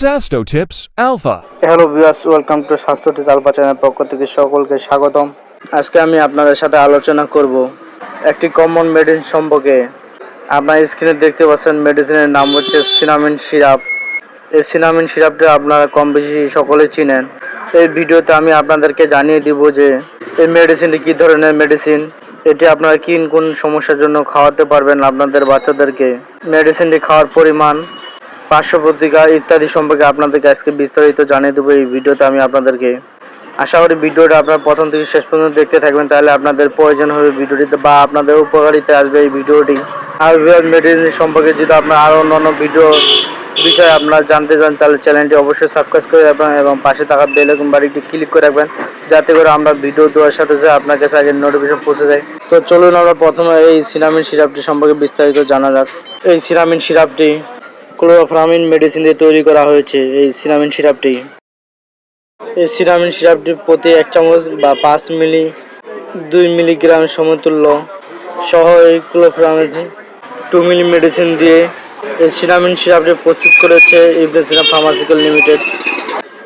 Sasto Tips Alpha. Hello viewers welcome to স্বাস্থ্যটি চালপা চ্যানেলের পক্ষ থেকে সকলকে স্বাগতম। আজকে আমি আপনাদের সাথে আলোচনা করব একটি কমন মেডিসিন সম্পর্কে। আপনার স্ক্রিনে দেখতে পাচ্ছেন মেডিসিনের নাম হচ্ছে সিনামিন সিরাপ এই সিনামিন সিরাপটা আপনারা কম বেশি সকলে চিনেন। এই ভিডিওতে আমি আপনাদেরকে জানিয়ে দিব যে এই মেডিসিনটি কী ধরনের মেডিসিন এটি আপনারা কি কোন সমস্যার জন্য খাওয়াতে পারবেন আপনাদের বাচ্চাদেরকে। মেডিসিনটি খাওয়ার পরিমাণ পার্শ্ব প্রতিকার ইত্যাদি সম্পর্কে আপনাদেরকে আজকে বিস্তারিত জানিয়ে দেবো এই ভিডিওতে আমি আপনাদেরকে। আশা করি ভিডিওটা আপনার প্রথম থেকে শেষ পর্যন্ত দেখতে থাকবেন, তাহলে আপনাদের প্রয়োজন হবে ভিডিওটিতে বা আপনাদের উপকারিতে আসবে এই ভিডিওটি। আর মেডিসিন সম্পর্কে যদি আপনার আরও অন্যান্য ভিডিও বিষয়ে আপনারা জানতে চান, তাহলে চ্যানেলটি অবশ্যই সাবস্ক্রাইব করে রাখবেন এবং পাশে থাকা বেল বাড়িটি ক্লিক করে রাখবেন, যাতে করে আমরা ভিডিও দেওয়ার সাথে সাথে আপনার কাছে আগে নোটিফিকেশন পৌঁছে যায়। তো চলুন আমরা প্রথমে এই সিনামিন সিরাপটি সম্পর্কে বিস্তারিত জানা যাক। এই সিনামিন সিরাপটি ক্লোরোফ্রামিন মেডিসিন দিয়ে তৈরি করা হয়েছে, এই সিনামিন সিরাপটি। এই সিরামিন সিরাপটি প্রতি এক চামচ বা পাঁচ মিলি, দুই মিলিগ্রাম সমতুল্য সহ এই ক্লোরোফ্রামিন, টু মিলি মেডিসিন দিয়ে এই সিনামিন সিরাপটি প্রস্তুত করেছে ইবনে সিনা ফার্মাসিক্যাল লিমিটেড।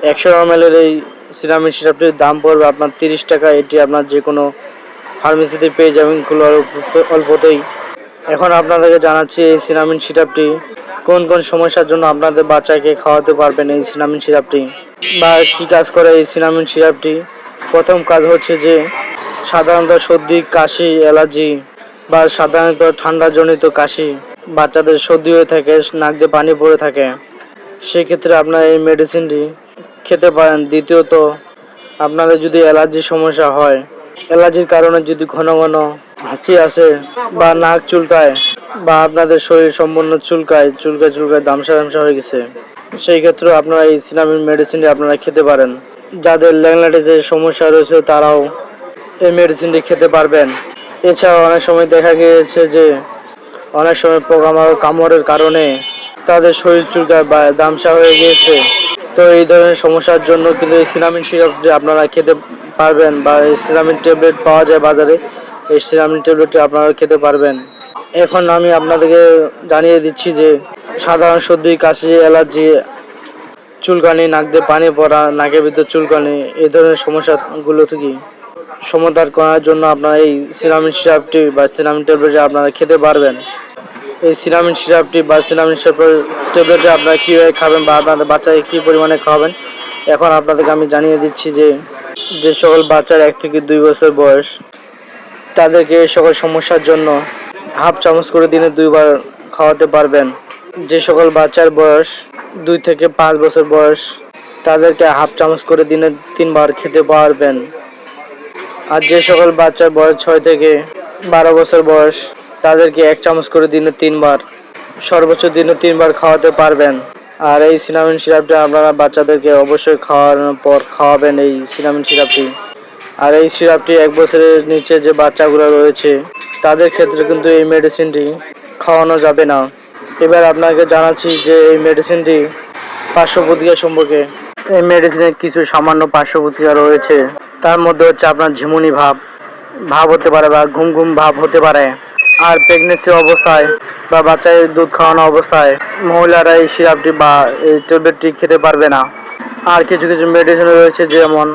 একশো এর এই সিনামিন সিরাপটির দাম পড়বে আপনার তিরিশ টাকা, এটি আপনার যে কোনো ফার্মেসিতে পেয়ে যাবেন অল্প- অল্পতেই। এখন আপনাদেরকে জানাচ্ছি এই সিনামিন সিরাপটি কোন কোন সমস্যার জন্য আপনাদের বাচ্চাকে খাওয়াতে পারবেন এই সিনামিন সিরাপটি? বা কী কাজ করে এই সিনামিন সিরাপটি? প্রথম কাজ হচ্ছে যে, সাধারণত সর্দি, কাশি, অ্যালার্জি বা সাধারণত ঠান্ডাজনিত কাশি বাচ্চাদের সর্দি হয়ে থাকে, নাক দিয়ে পানি পড়ে থাকে। সেক্ষেত্রে আপনার এই মেডিসিনটি খেতে পারেন। দ্বিতীয়ত, আপনাদের যদি অ্যালার্জির সমস্যা হয়, অ্যালার্জির কারণে যদি ঘন ঘন হাসি আসে বা নাক চুলকায় বা আপনাদের শরীর সম্পূর্ণ চুলকায় চুলকায় চুলকায় দামসা দামসা হয়ে গেছে। সেই ক্ষেত্রে আপনারা এই সিনামিন মেডিসিনটি আপনারা খেতে পারেন। যাদের ল্যাংলাটে যে সমস্যা রয়েছে, তারাও এই মেডিসিনটি খেতে পারবেন। এছাড়াও অনেক সময় দেখা গিয়েছে যে, অনেক সময় পোকামাকড় কামড়ের কারণে তাদের শরীর চুলকায় বা দামসা হয়ে গিয়েছে। তো এই ধরনের সমস্যার জন্য কিন্তু এই সিনামিন সিরাপটি আপনারা খেতে পারবেন বা এই সিনামিন ট্যাবলেট পাওয়া যায় বাজারে, এই সিনামিন ট্যাবলেটটি আপনারা খেতে পারবেন। এখন আমি আপনাদেরকে জানিয়ে দিচ্ছি যে সাধারণ সর্দি, কাশি, অ্যালার্জি, চুলকানি, নাক দিয়ে পানি পড়া, নাকের ভিতর চুলকানি, এই ধরনের সমস্যাগুলো থেকে সমাধান করার জন্য আপনারা এই সিরামিন সিরাপটি বা সিনামিন ট্যাবলেটটি আপনারা খেতে পারবেন। এই সিরামিন সিরাপটি বা সিনামিন ট্যাবলেটটি আপনারা কীভাবে খাবেন বা আপনাদের বাচ্চাকে কী পরিমাণে খাওয়াবেন, এখন আপনাদেরকে আমি জানিয়ে দিচ্ছি যে যে সকল বাচ্চার এক থেকে দুই বছর বয়স, তাদেরকে সকল সমস্যার জন্য হাফ চামচ করে দিনে দুইবার খাওয়াতে পারবেন। যে সকল বাচ্চার বয়স, দুই থেকে পাঁচ বছর বয়স, তাদেরকে হাফ চামচ করে দিনে তিনবার খেতে পারবেন। আর যে সকল বাচ্চার বয়স, ছয় থেকে বারো বছর বয়স, তাদেরকে এক চামচ করে দিনে তিনবার, সর্বোচ্চ দিনে তিনবার খাওয়াতে পারবেন। আর এই সিনামিন সিরাপটা আপনারা বাচ্চাদেরকে অবশ্যই খাওয়ানোর পর খাওয়াবেন এই সিনামিন সিরাপটি। আর এই সিরাপটি এক বছরের নিচে যে বাচ্চাগুলো রয়েছে তাদের ক্ষেত্রে কিন্তু এই মেডিসিনটি খাওয়ানো যাবে না। এবার আপনাকে জানাচ্ছি যে এই মেডিসিনটি পার্শ্ব প্রতিকার সম্পর্কে। এই মেডিসিনের কিছু সামান্য পার্শ্ব প্রতিকার রয়েছে। তার মধ্যে হচ্ছে আপনার ঝিমুনি ভাব ভাব হতে পারে বা ঘুম ঘুম ভাব হতে পারে। আর প্রেগনেন্সি অবস্থায় বা বাচ্চাদের দুধ খাওয়ানো অবস্থায় মহিলারা এই সিরাপটি বা এই ট্যাবলেটটি খেতে পারবে না। আর কিছু কিছু মেডিসিন রয়েছে যেমন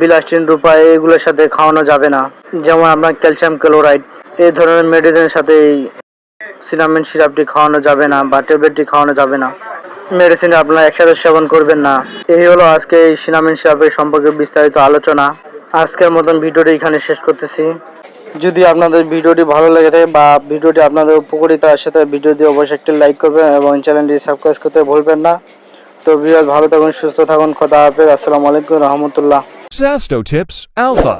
বিলাস্টিন রূপা, এগুলোর সাথে খাওয়ানো যাবে না। যেমন আপনার ক্যালসিয়াম ক্লোরাইড, এই ধরনের মেডিসিনের সাথে সিনামিন সিরাপটি খাওয়ানো যাবে না বা ট্যাবলেটটি খাওয়ানো যাবে না। মেডিসিন আপনারা একসাথে সেবন করবেন না। এই হলো আজকে এই সিনামিন সিরাপের সম্পর্কে বিস্তারিত আলোচনা। আজকের মতন ভিডিওটি এখানে শেষ করতেছি। যদি আপনাদের ভিডিওটি ভালো লেগে থাকে বা ভিডিওটি আপনাদের উপকারিত আসে, তাহলে ভিডিওটি অবশ্যই একটি লাইক করবেন এবং চ্যানেলটি সাবস্ক্রাইব করতে ভুলবেন না। তো ভিডিও ভালো থাকুন সুস্থ থাকুন কথা হাফেজ আসসালামু আলাইকুম রহমতুল্লাহ Sasto Tips Alpha.